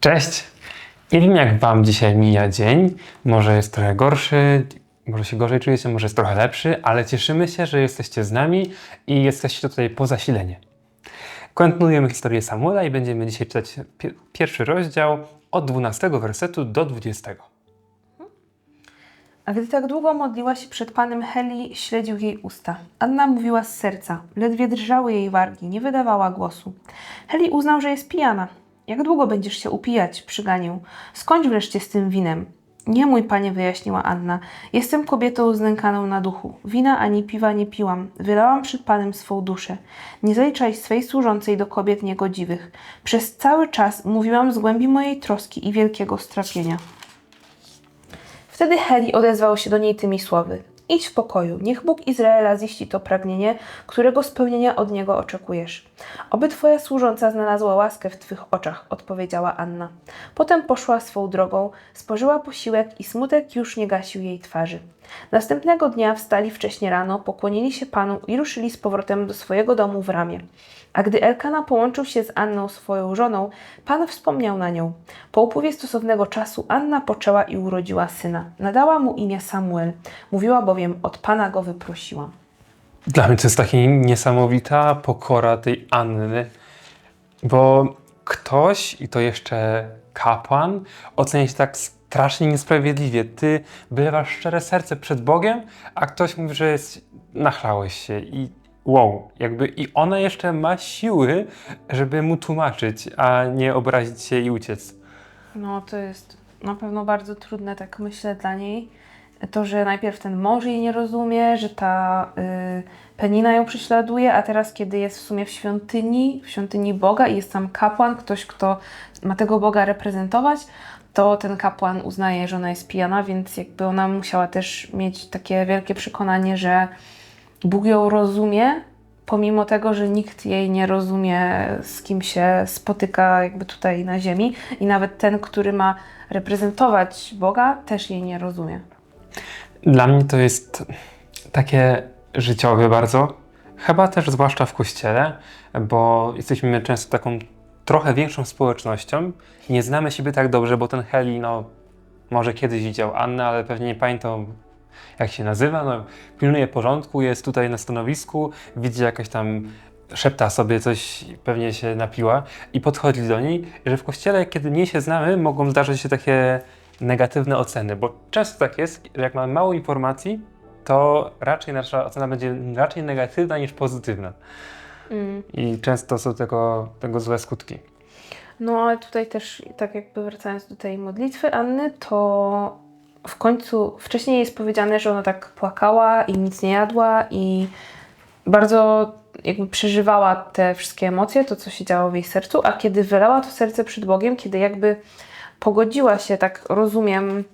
Cześć! Nie wiem, jak Wam dzisiaj mija dzień. Może jest trochę gorszy, może się gorzej czujecie, może jest trochę lepszy, ale cieszymy się, że jesteście z nami i jesteście tutaj po zasilenie. Kontynuujemy historię Samuela i będziemy dzisiaj czytać pi- pierwszy rozdział od 12 wersetu do 20. A gdy tak długo modliła się przed Panem, Heli śledził jej usta. Anna mówiła z serca, ledwie drżały jej wargi, nie wydawała głosu. Heli uznał, że jest pijana. Jak długo będziesz się upijać? Przyganił. Skończ wreszcie z tym winem. Nie mój panie, wyjaśniła Anna. Jestem kobietą znękaną na duchu. Wina ani piwa nie piłam. Wylałam przed panem swą duszę. Nie zaliczaj swej służącej do kobiet niegodziwych. Przez cały czas mówiłam z głębi mojej troski i wielkiego strapienia. Wtedy Heli odezwał się do niej tymi słowy. Idź w pokoju, niech Bóg Izraela ziści to pragnienie, którego spełnienia od niego oczekujesz. Oby twoja służąca znalazła łaskę w twych oczach, odpowiedziała Anna. Potem poszła swą drogą, spożyła posiłek i smutek już nie gasił jej twarzy. Następnego dnia wstali wcześnie rano, pokłonili się Panu i ruszyli z powrotem do swojego domu w Ramie. A gdy Elkana połączył się z Anną, swoją żoną, Pan wspomniał na nią. Po upływie stosownego czasu Anna poczęła i urodziła syna. Nadała mu imię Samuel. Mówiła bowiem, od Pana go wyprosiłam. Dla mnie to jest taka niesamowita pokora tej Anny, bo ktoś, i to jeszcze kapłan, ocenia się tak strasznie niesprawiedliwie. Ty wylewasz szczere serce przed Bogiem, a ktoś mówi, że jest, nachlałeś się i wow, jakby i ona jeszcze ma siły, żeby mu tłumaczyć, a nie obrazić się i uciec. No, to jest na pewno bardzo trudne, tak myślę, dla niej. To, że najpierw ten mąż jej nie rozumie, że ta y, Penina ją prześladuje, a teraz, kiedy jest w sumie w świątyni, w świątyni Boga i jest tam kapłan, ktoś, kto ma tego Boga reprezentować, to ten kapłan uznaje, że ona jest pijana, więc jakby ona musiała też mieć takie wielkie przekonanie, że Bóg ją rozumie, pomimo tego, że nikt jej nie rozumie, z kim się spotyka jakby tutaj na ziemi i nawet ten, który ma reprezentować Boga, też jej nie rozumie. Dla mnie to jest takie życiowe bardzo, chyba też zwłaszcza w kościele, bo jesteśmy często taką trochę większą społecznością. Nie znamy siebie tak dobrze, bo ten Heli, no, może kiedyś widział Annę, ale pewnie nie pamiętam, jak się nazywa. No, pilnuje porządku, jest tutaj na stanowisku, widzi jakaś tam szepta sobie coś, pewnie się napiła i podchodzi do niej, że w kościele, kiedy nie się znamy, mogą zdarzyć się takie negatywne oceny, bo często tak jest, że jak mamy mało informacji, to raczej nasza ocena będzie raczej negatywna niż pozytywna. I często są tego, tego złe skutki. No ale tutaj też, tak jakby wracając do tej modlitwy Anny, to w końcu, wcześniej jest powiedziane, że ona tak płakała i nic nie jadła i bardzo jakby przeżywała te wszystkie emocje, to co się działo w jej sercu, a kiedy wylała to serce przed Bogiem, kiedy jakby pogodziła się, tak rozumiem,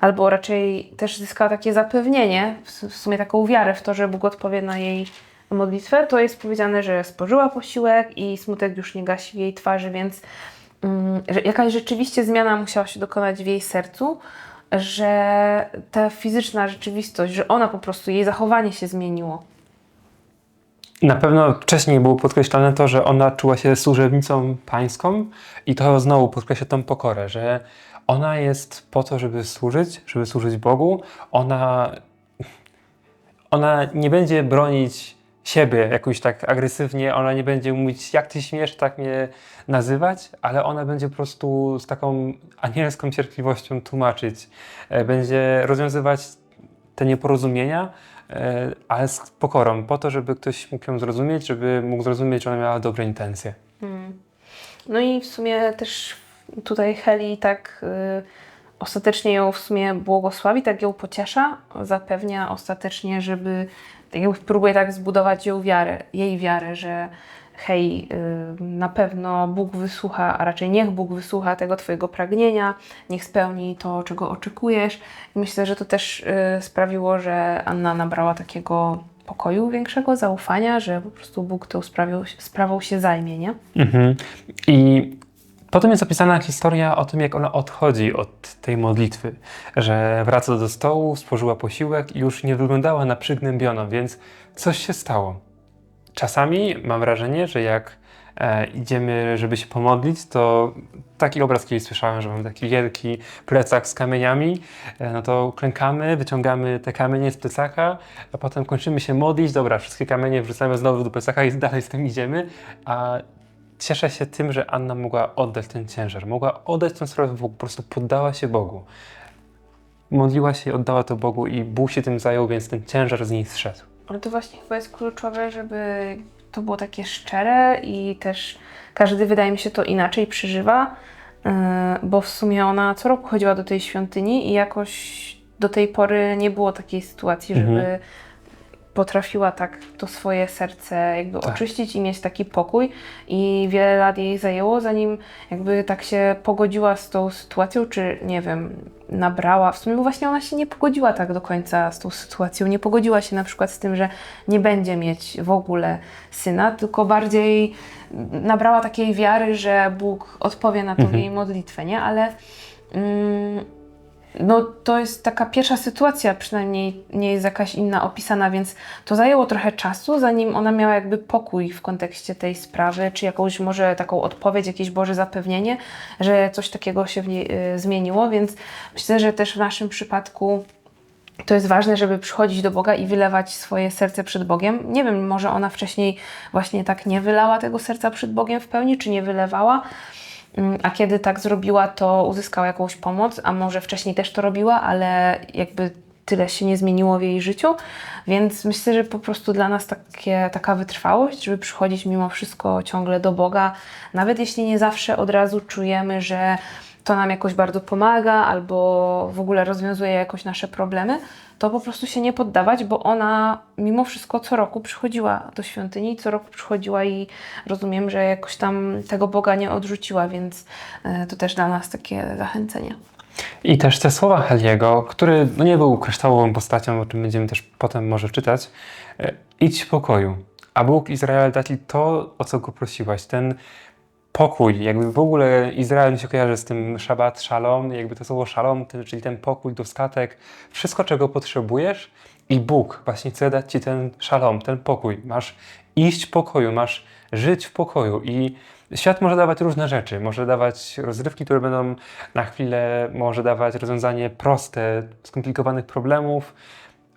albo raczej też zyskała takie zapewnienie, w sumie taką wiarę w to, że Bóg odpowie na jej modlitwę, to jest powiedziane, że spożyła posiłek i smutek już nie gasi w jej twarzy, więc że jakaś rzeczywiście zmiana musiała się dokonać w jej sercu, że ta fizyczna rzeczywistość, że ona po prostu, jej zachowanie się zmieniło. Na pewno wcześniej było podkreślane to, że ona czuła się służebnicą pańską i to znowu podkreśla tą pokorę, że ona jest po to, żeby służyć, żeby służyć Bogu. Ona, ona nie będzie bronić siebie jakoś tak agresywnie, ona nie będzie mówić, jak ty śmiesz tak mnie nazywać, ale ona będzie po prostu z taką anielską cierpliwością tłumaczyć. E, Będzie rozwiązywać te nieporozumienia, e, ale z pokorą, po to, żeby ktoś mógł ją zrozumieć, żeby mógł zrozumieć, że ona miała dobre intencje. No i w sumie też tutaj Heli tak y, ostatecznie ją w sumie błogosławi, tak ją pociesza, zapewnia ostatecznie, żeby tak jakby próbuje tak zbudować ją wiarę, jej wiarę, że hej, y, na pewno Bóg wysłucha, a raczej niech Bóg wysłucha tego Twojego pragnienia, niech spełni to, czego oczekujesz. I myślę, że to też y, sprawiło, że Anna nabrała takiego pokoju, większego zaufania, że po prostu Bóg tą sprawą się zajmie, nie? Mhm. I potem jest opisana historia o tym, jak ona odchodzi od tej modlitwy, że wraca do stołu, spożyła posiłek i już nie wyglądała na przygnębioną, więc coś się stało. Czasami mam wrażenie, że jak e, idziemy, żeby się pomodlić, to taki obraz kiedyś słyszałem, że mamy taki wielki plecak z kamieniami, e, no to klękamy, wyciągamy te kamienie z plecaka, a potem kończymy się modlić, dobra, wszystkie kamienie wrzucamy znowu do plecaka i dalej z tym idziemy, a cieszę się tym, że Anna mogła oddać ten ciężar, mogła oddać tę sprawę Bogu, po prostu poddała się Bogu. Modliła się i oddała to Bogu i Bóg się tym zajął, więc ten ciężar z niej zszedł. Ale to właśnie chyba jest kluczowe, żeby to było takie szczere i też każdy, wydaje mi się, to inaczej przeżywa, yy, bo w sumie ona co roku chodziła do tej świątyni i jakoś do tej pory nie było takiej sytuacji, żeby Mhm. Potrafiła tak to swoje serce jakby Tak. oczyścić i mieć taki pokój i wiele lat jej zajęło, zanim jakby tak się pogodziła z tą sytuacją, czy nie wiem, nabrała. W sumie właśnie ona się nie pogodziła tak do końca z tą sytuacją. Nie pogodziła się na przykład z tym, że nie będzie mieć w ogóle syna, tylko bardziej nabrała takiej wiary, że Bóg odpowie na tą Mhm. jej modlitwę, nie? Ale mm, no to jest taka pierwsza sytuacja, przynajmniej nie jest jakaś inna opisana, więc to zajęło trochę czasu, zanim ona miała jakby pokój w kontekście tej sprawy, czy jakąś może taką odpowiedź, jakieś Boże zapewnienie, że coś takiego się w niej y, zmieniło, więc myślę, że też w naszym przypadku to jest ważne, żeby przychodzić do Boga i wylewać swoje serce przed Bogiem. Nie wiem, może ona wcześniej właśnie tak nie wylała tego serca przed Bogiem w pełni, czy nie wylewała. Mm, A kiedy tak zrobiła, to uzyskała jakąś pomoc, a może wcześniej też to robiła, ale jakby tyle się nie zmieniło w jej życiu. Więc myślę, że po prostu dla nas takie, taka wytrwałość, żeby przychodzić mimo wszystko ciągle do Boga, nawet jeśli nie zawsze od razu czujemy, że to nam jakoś bardzo pomaga albo w ogóle rozwiązuje jakoś nasze problemy, to po prostu się nie poddawać, bo ona mimo wszystko co roku przychodziła do świątyni, co roku przychodziła i rozumiem, że jakoś tam tego Boga nie odrzuciła, więc e, to też dla nas takie zachęcenie. I też te słowa Heliego, który no nie był kryształową postacią, o czym będziemy też potem może czytać. e, Idź w pokoju, a Bóg Izrael da ci to, o co go prosiłaś. Ten pokój, jakby w ogóle Izrael się kojarzy z tym szabat, szalom, jakby to słowo szalom, czyli ten pokój, dostatek, wszystko czego potrzebujesz i Bóg właśnie chce dać ci ten szalom, ten pokój. Masz iść w pokoju, masz żyć w pokoju i świat może dawać różne rzeczy, może dawać rozrywki, które będą na chwilę, może dawać rozwiązanie proste, skomplikowanych problemów,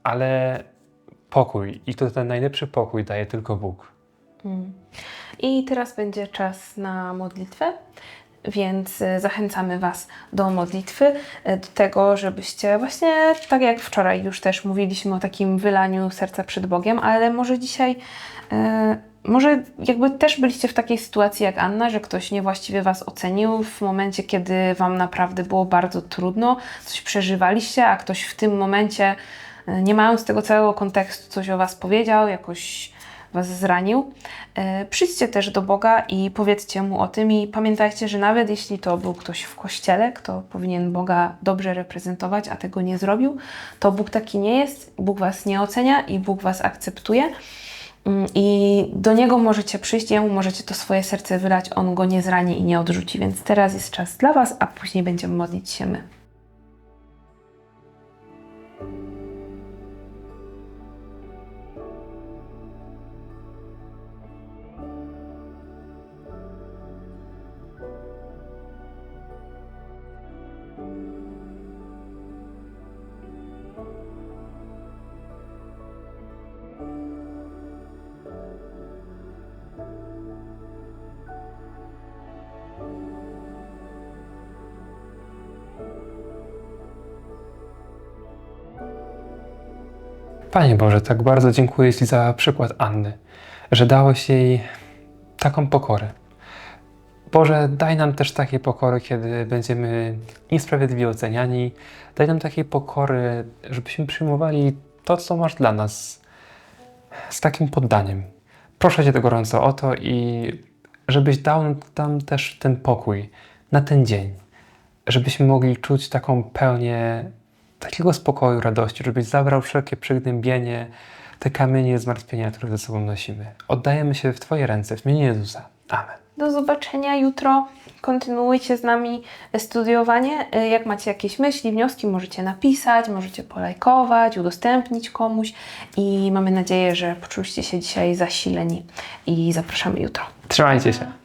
ale pokój i to ten najlepszy pokój daje tylko Bóg. I teraz będzie czas na modlitwę, więc e, zachęcamy Was do modlitwy, e, do tego, żebyście właśnie, tak jak wczoraj już też mówiliśmy o takim wylaniu serca przed Bogiem, ale może dzisiaj, e, może jakby też byliście w takiej sytuacji jak Anna, że ktoś niewłaściwie Was ocenił w momencie, kiedy Wam naprawdę było bardzo trudno, coś przeżywaliście, a ktoś w tym momencie, nie mając tego całego kontekstu, coś o Was powiedział, jakoś Was zranił. E, Przyjdźcie też do Boga i powiedzcie Mu o tym i pamiętajcie, że nawet jeśli to był ktoś w kościele, kto powinien Boga dobrze reprezentować, a tego nie zrobił, to Bóg taki nie jest, Bóg Was nie ocenia i Bóg Was akceptuje. Mm, I do Niego możecie przyjść, Jemu możecie to swoje serce wylać, On go nie zrani i nie odrzuci. Więc teraz jest czas dla Was, a później będziemy modlić się my. Panie Boże, tak bardzo dziękuję Ci za przykład Anny, że dałeś jej taką pokorę. Boże, daj nam też takiej pokory, kiedy będziemy niesprawiedliwie oceniani. Daj nam takiej pokory, żebyśmy przyjmowali to, co masz dla nas, z takim poddaniem. Proszę Cię to gorąco o to i żebyś dał nam też ten pokój na ten dzień, żebyśmy mogli czuć taką pełnię takiego spokoju, radości, żebyś zabrał wszelkie przygnębienie, te kamienie zmartwienia, które ze sobą nosimy. Oddajemy się w Twoje ręce, w imieniu Jezusa. Amen. Do zobaczenia jutro. Kontynuujcie z nami studiowanie. Jak macie jakieś myśli, wnioski, możecie napisać, możecie polajkować, udostępnić komuś i mamy nadzieję, że poczuliście się dzisiaj zasileni i zapraszamy jutro. Trzymajcie się.